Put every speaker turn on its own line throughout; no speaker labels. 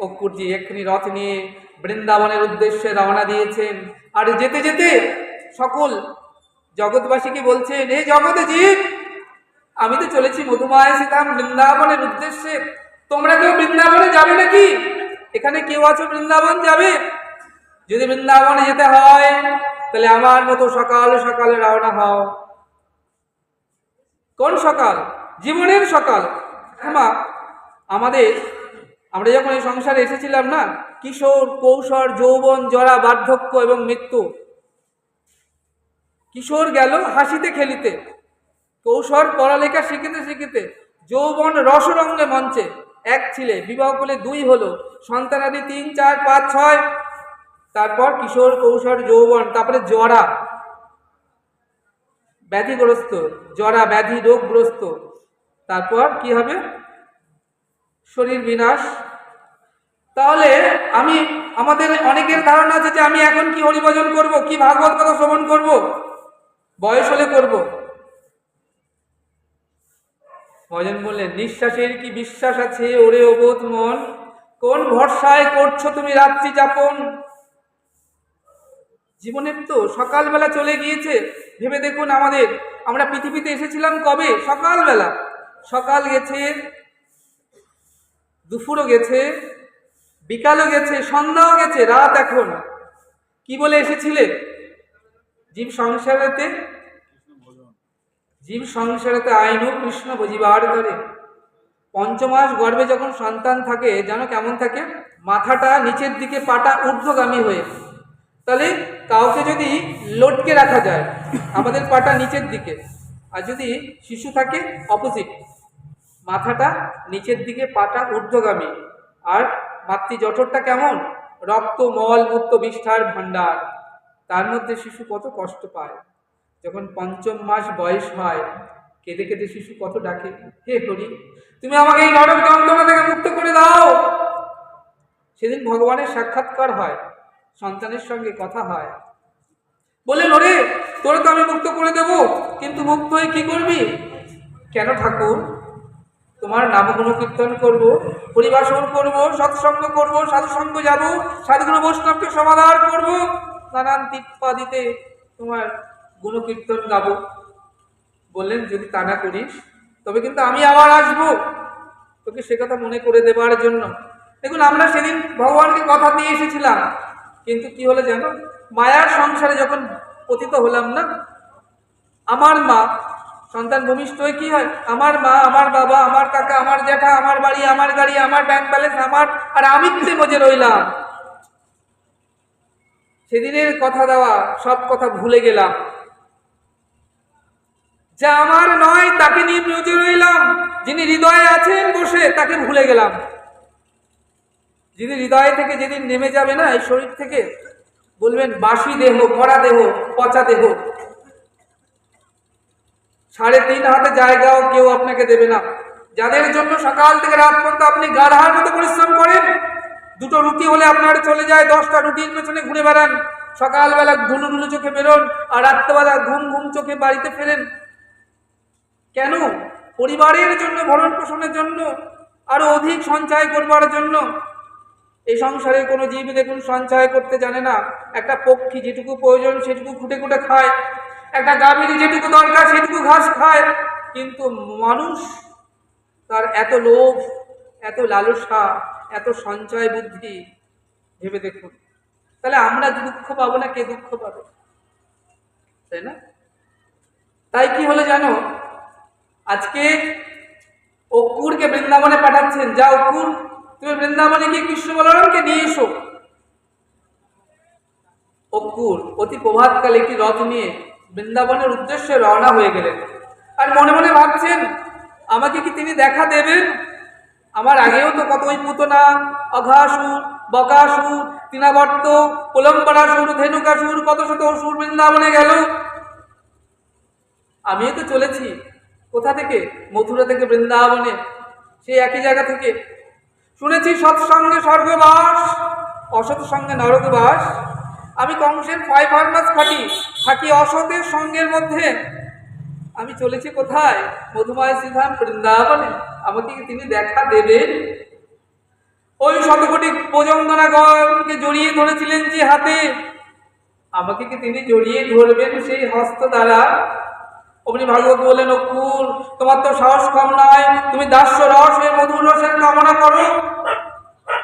অক্কুরজি এক্ষুনি রথ নিয়ে বৃন্দাবনের উদ্দেশ্যে রওনা দিয়েছেন আর যেতে যেতে সকল জগৎবাসীকে বলছেন হে জগতে জীব আমি তো চলেছি মধুমায় সীতাম বৃন্দাবনের উদ্দেশ্যে। তোমরা কেউ বৃন্দাবনে যাবে নাকি? এখানে কেউ আছো বৃন্দাবন যাবে? যদি বৃন্দাবনে যেতে হয়, তাহলে আমার মতো সকাল সকালে রওনা হও। কোন সকাল? জীবনের সকাল। আমাদের আমরা যখন এই সংসারে এসেছিলাম না, কিশোর, কৌশল, যৌবন, জরা, বার্ধক্য এবং মৃত্যু। কিশোর গেল হাসিতে খেলিতে। কৌশল, পড়ালেখা শিখিতে শিখিতে যৌবন রসরঙ্গে মঞ্চে। এক ছিলে, বিবাহ করলে দুই হলো। সন্তানাদি তিন, চার, পাঁচ, ছয়। তারপর কিশোর, কৌশল, যৌবন, তারপরে জরা। ব্যাধিগ্রস্ত, জরা, ব্যাধি রোগগ্রস্ত। তারপর কি হবে? শরীর বিনাশ। তাহলে আমি, আমাদের অনেকের ধারণা আছে যে আমি এখন কি হরিভজন করব, কি ভাগবত কথা শ্রবণ করব? বয়স হলে করব। ভজন বললেন, নিঃশ্বাসের কি বিশ্বাস আছে? ওরে অবোধ মন, কোন ভরসায় করছ তুমি রাত্রি যাপন? জীবনের তো সকালবেলা চলে গিয়েছে। ভেবে দেখুন আমাদের, আমরা পৃথিবীতে এসেছিলাম কবে? সকালবেলা। সকাল গেছে দুপুরও গেছে, বিকালও গেছে, সন্ধ্যাও গেছে, রাত এখন। কি বলে এসেছিলে? জীব সংসারেতে? জীব সংসারেতে আইনু কৃষ্ণ বুঝিবার ধরে। পঞ্চমাস গর্ভে যখন সন্তান থাকে যেন কেমন থাকে? মাথাটা নিচের দিকে পাটা ঊর্ধ্বগামী হয়ে। তাহলে কাউকে যদি লটকে রাখা যায়, আমাদের পাটা নিচের দিকে। আর যদি শিশু থাকে অপোজিট মাথাটা নিচের দিকে পাটা ঊর্ধ্বগামী। আর মাতৃ জঠরটা কেমন? রক্ত, মল মুক্ত বিষ্ঠার ভাণ্ডার। তার মধ্যে শিশু কত কষ্ট পায়। যখন পঞ্চম মাস বয়স হয়, কেঁদে কেঁদে শিশু কত ডাকে, হে হরি, তুমি আমাকে এই নরক যন্ত্রণা থেকে মুক্ত করে দাও! সেদিন ভগবানের সাক্ষাৎকার হয়, সন্তানের সঙ্গে কথা হয়। বললেন ওরে তোরে তো আমি মুক্ত করে দেব, কিন্তু মুক্ত হয়ে কি করবি? কেন ঠাকুর? তোমার নাম গুণকীর্তন করব পরিবাসন করব, সৎসঙ্গ করব, সাধুসঙ্গ যাব সাধুগুরু বৈষ্ণবকে সমাধান করব, নানান দিতে তোমার গুণকীর্তন গাব। বললেন, যদি তা না করিস, তবে কিন্তু আমি আবার আসব তোকে সে কথা মনে করে দেবার জন্য। দেখুন, আমরা সেদিন ভগবানকে কথা দিয়ে এসেছিলাম, কিন্তু কি হলো জানো? মায়ার সংসারে যখন পতিত হলাম না, আমার মা সন্তান ভূমিষ্ঠ হয়ে কি হয়? আমার মা, আমার বাবা, আমার কাকা, আমার জ্যাঠা আমার বাড়ি, আমার গাড়ি, আমার ব্যাংক ব্যালেন্স আমার আর আমি কিনে মজে রইলাম? সেদিনের কথা দেওয়া, সব কথা ভুলে গেলাম। যা আমার নয়, তাকে নিয়ে মজে রইলাম। যিনি হৃদয়ে আছেন বসে, তাকে ভুলে গেলাম। যিনি হৃদয় থেকে যেদিন নেমে যাবে না, এই শরীর থেকে, বলবেন, বাসি দেহ মরা দেহ, পচা দেহ। সাড়ে তিন হাতে জায়গাও কেউ আপনাকে দেবে না। যাদের জন্য সকাল থেকে রাত পর্যন্ত আপনি গাধার মতো পরিশ্রম করেন, দুটো রুটি হলে আপনার চলে যায়, দশটা রুটির পেছনে ঘুরে বেড়ান। সকালবেলা ধুলু ধুলু চোখে বেরোন আর রাত্রেবেলা ঘুম ঘুম চোখে বাড়িতে ফেরেন। কেন? পরিবারের জন্য ভরণ পোষণের জন্য, আরও অধিক সঞ্চয় করবার জন্য। এই সংসারে কোনো জীব দেখুন সঞ্চয় করতে জানে না। একটা পক্ষী যেটুকু প্রয়োজন সেটুকু খুঁটে খুঁটে খায়। একটা গাভীর যেটুকু দরকার সেটুকু ঘাস খায়। কিন্তু মানুষ তার এত লোভ, এত লালসা, এত সঞ্চয় বুদ্ধি ভেবে দেখুন। তাহলে আমরা দুঃখ পাবো না কে দুঃখ পাবে? তাই না? তাই কি হলো জানো? আজকে অকুরকে বৃন্দাবনে পাঠাচ্ছেন। যা অকুর, তুমি বৃন্দাবনে গিয়ে কৃষ্ণ বলরামকে নিয়ে এসো। অকুর, অতি প্রভাতকালে একটি রথ নিয়ে বৃন্দাবনের উদ্দেশ্যে রওনা হয়ে গেলেন। আর মনে মনে ভাবছেন, আমাকে কি তিনি দেখা দেবেন? আমার আগেও তো কত ওই পুতনা, অঘাসুর, বকাসুর তৃণাবর্ত কোলম্বরাসুর ধেনুকাসুর, কত শত অসুর বৃন্দাবনে গেল। আমিও তো চলেছি। কোথা থেকে? মথুরা থেকে বৃন্দাবনে। সেই একই জায়গা থেকে। শুনেছি সৎসঙ্গে স্বর্গবাস অসৎ সঙ্গে নরকবাস। আমি কংসের ফাইভ ফার্মাস খাটি থাকি অসতের সঙ্গের মধ্যে। আমি চলেছি কোথায়? মধুময় সিদ্ধান বৃন্দাবনে। আমাকে তিনি দেখা দেবেন? ওই শতকোটি বোজঙ্গনাগণকে জড়িয়ে ধরেছিলেন যে হাতে। আমাকে কি তিনি জড়িয়ে ধরবেন সেই হস্ত দ্বারা? অমনি ভাগবত বললেন অকুর তোমার তো সাহস কম নয়। তুমি দাস্য রস এই মধুর রসের কামনা করো।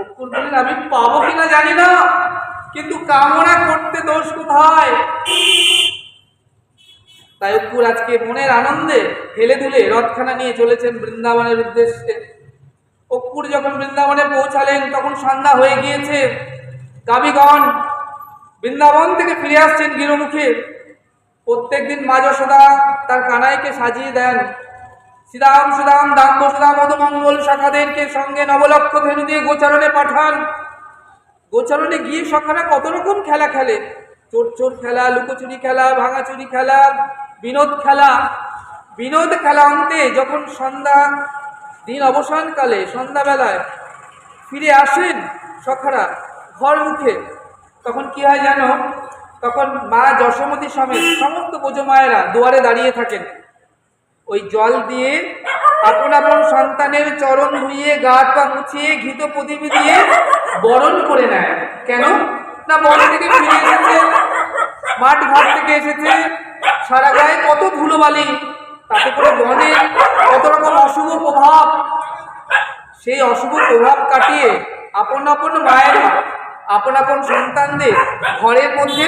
অকুর বললেন, আমি পাবো কিনা জানি না। কিন্তু কামনা করতে দোষ কোথায়? তাই অপুর আজকে মনের আনন্দে হেলে দুলে রথখানা নিয়ে চলেছেন বৃন্দাবনের উদ্দেশ্যে। অপুর যখন বৃন্দাবনে পৌঁছালেন, তখন সন্ধ্যা হয়ে গিয়েছে। কাবিগণ বৃন্দাবন থেকে ফিরে আসছেন গিরমুখে। প্রত্যেকদিন মা যশোদা তার কানাইকে সাজিয়ে দেন। শ্রীরাম সুদাম দাম বসুদাম মধুমঙ্গল শাখাদেরকে সঙ্গে নবলক্ষ ধেনু দিয়ে গোচারণে পাঠান। গোচারণে গিয়ে সখারা কত রকম খেলা খেলে? চোর চোর খেলা, লুকোচুরি খেলা, ভাঙাচুরি খেলা, বিনোদ খেলা। বিনোদ খেলা অন্তে যখন সন্ধ্যা দিন অবসানকালে সন্ধ্যাবেলায় ফিরে আসেন সখারা, ঘর মুখে, তখন কি হয় জানো? তখন মা যশোমতী সমেত সমস্ত মায়েরা দুয়ারে দাঁড়িয়ে থাকেন। ওই জল দিয়ে আপন আপন সন্তানের চরণ ধুইয়ে গা পা মুছিয়ে, ঘিত প্রদীপ দিয়ে বরণ করে নেয়। কেন? না বন থেকে ফিরে এসেছে। মাঠ ঘাট থেকে এসেছে। সারা গায়ে কত ধুলোবালি, তাতে করে বনে কত রকম অশুভ প্রভাব। সেই অশুভ প্রভাব কাটিয়ে আপন আপন মায়েরা, আপন আপন সন্তানদের ঘরের মধ্যে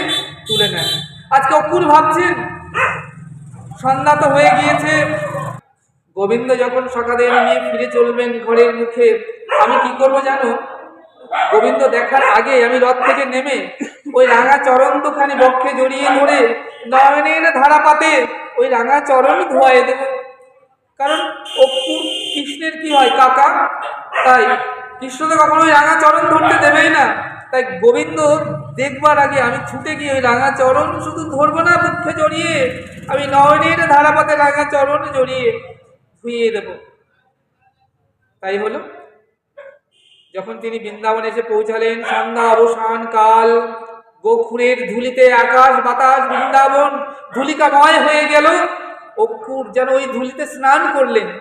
তুলে নেয়। আজকে অকুল ভাবছেন, সন্ধ্যা তো হয়ে গিয়েছে। গোবিন্দ যখন সকালে নিয়ে ফিরে চলবেন ঘরের মুখে, আমি কি করব জানো? গোবিন্দ দেখার আগে আমি রথ থেকে নেমে ওই রাঙা চরণ দুখানি বক্ষে জড়িয়ে ধরে নয়নের ধারাপাতে ওই রাঙা চরণ ধোয়াই দেব। কারণ অপুর কৃষ্ণের কি হয় কাকা? তাই কৃষ্ণ তো কখনো ওই রাঙা চরণ ধরতে দেবেই না। তাই গোবিন্দ দেখবার আগে আমি ছুটে গিয়ে ওই রাঙা চরণ শুধু ধরবো না বুদ্ধে জড়িয়ে। আমি নয়নের ধারাপাতে রাঙা চরণ জড়িয়ে ধুইয়ে দেব। তাই হলো। যখন তিনি বৃন্দাবনে এসে পৌঁছালেন, সন্ধ্যা, অবসান কাল, গোখুরের ধুলিতে আকাশ, বাতাস, বৃন্দাবন ধুলিকাময় হয়ে গেল। অক্ষুর যেন ওই ধুলিতে স্নান করলেন।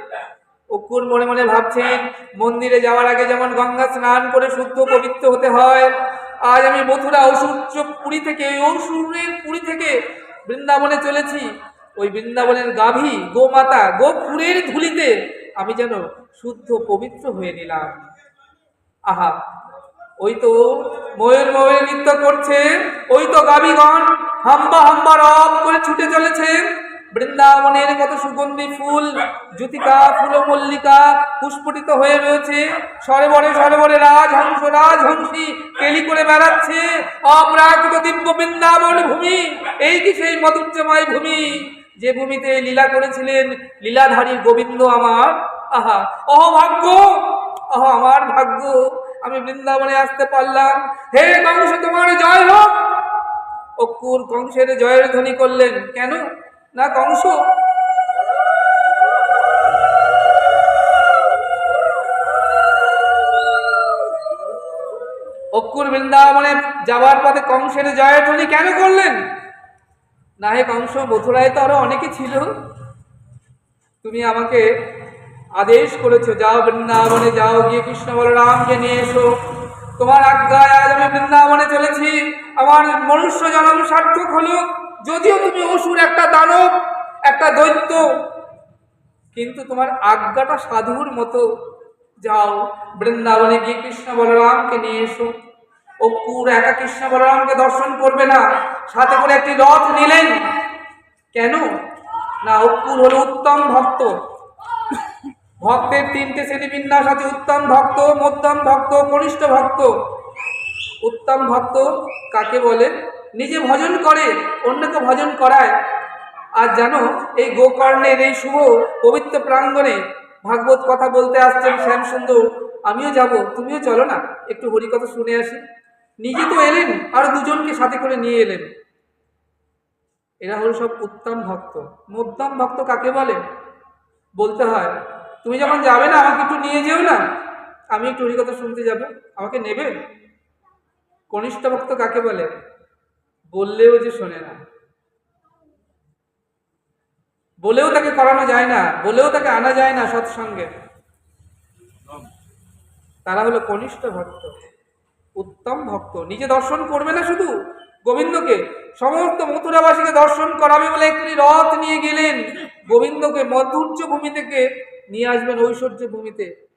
অক্ষুর মনে মনে ভাবছেন, মন্দিরে যাওয়ার আগে যেমন গঙ্গা স্নান করে শুদ্ধ পবিত্র হতে হয়, আজ আমি মথুরা অসূর্য পুরী থেকে, অসুরের পুরী থেকে বৃন্দাবনে চলেছি। ওই বৃন্দাবনের গাভী গোমাতা গোখুরের ধুলিতে আমি যেন শুদ্ধ পবিত্র হয়ে নিলাম। আহা, ওই তো ময়ূর ময়ূর নৃত্য করছে, ওই তো গাভীগণ হাম্বা হাম্বা রব করে ছুটে চলেছে। বৃন্দাবনের কত সুগন্ধি ফুল জুতিকা ফুল মল্লিকা পুষ্পটিত হয়ে রয়েছে। সরবরে সরবরে রাজহংস, রাজহংসী কেলি করে বেড়াচ্ছে। অপ্রাকৃত দিব্য বৃন্দাবন ভূমি, এই কি সেই মধুর্যময় ভূমি? যে ভূমিতে লীলা করেছিলেন লীলাধারী গোবিন্দ আমার। আহা অহভাগ্য আহ আমার ভাগ্য, আমি বৃন্দাবনে আসতে পারলাম। হে কংস, তোমার জয় হোক। অকুর কংসের জয়ের ধ্বনি করলেন। কেন? না কংস? অকুর বৃন্দাবনে যাওয়ার পথে কংসের জয়ের ধ্বনি কেন করলেন? না হে কংস মথুরায় তো আরও অনেকে ছিল। তুমি আমাকে আদেশ করেছ, যাও বৃন্দাবনে যাও, গিয়ে কৃষ্ণ বলরামকে নিয়ে এসো। তোমার আজ্ঞায় আজ আমি বৃন্দাবনে চলেছি। আমার মনুষ্য জন্ম সার্থক হলো, যদিও তুমি অসুর, একটা দানব, একটা দৈত্য। কিন্তু তোমার আজ্ঞাটা সাধুর মতো। যাও বৃন্দাবনে গিয়ে কৃষ্ণ বলরামকে নিয়ে এসো। অপুর একা কৃষ্ণ বলরামকে দর্শন করবে না। সাথে করে একটি রথ নিলেন। কেন? না, অপুর হলো উত্তম ভক্ত। ভক্তের তিনটে শ্রেণি বিন্যাস আছে, উত্তম ভক্ত, মধ্যম ভক্ত, কনিষ্ঠ ভক্ত। উত্তম ভক্ত কাকে বলে? নিজে ভজন করে, অন্যকে ভজন করায়। আর জানো, এই গোকর্ণের এই শুভ, পবিত্র প্রাঙ্গণে ভাগবত কথা বলতে আসছেন শ্যাম সুন্দর আমিও যাব, তুমিও চলো না, একটু হরিকথা শুনে আসি। নিজে তো এলেন, আর দুজনকে সাথে করে নিয়ে এলেন। এরা হলো সব উত্তম ভক্ত। মধ্যম ভক্ত কাকে বলে? বলতে হয়, তুমি যখন যাবে না, আমাকে একটু নিয়ে যেও না। আমি একটু হরিকথা শুনতে যাব। আমাকে নেবে? কনিষ্ঠ ভক্ত কাকে বলে? বললেও যে শোনে না। বলেও তাকে করানো যায় না, বলেও তাকে আনা যায় না সৎসঙ্গে। তারা হলো কনিষ্ঠ ভক্ত। উত্তম ভক্ত। নিজে দর্শন করবে না শুধু? গোবিন্দকে। সমস্ত মথুরাবাসীকে দর্শন করাবে বলে একটি রথ নিয়ে গেলেন। গোবিন্দকে মধুর্য ভূমি থেকে নিয়ে আসবেন ঐশ্বর্য ভূমিতে।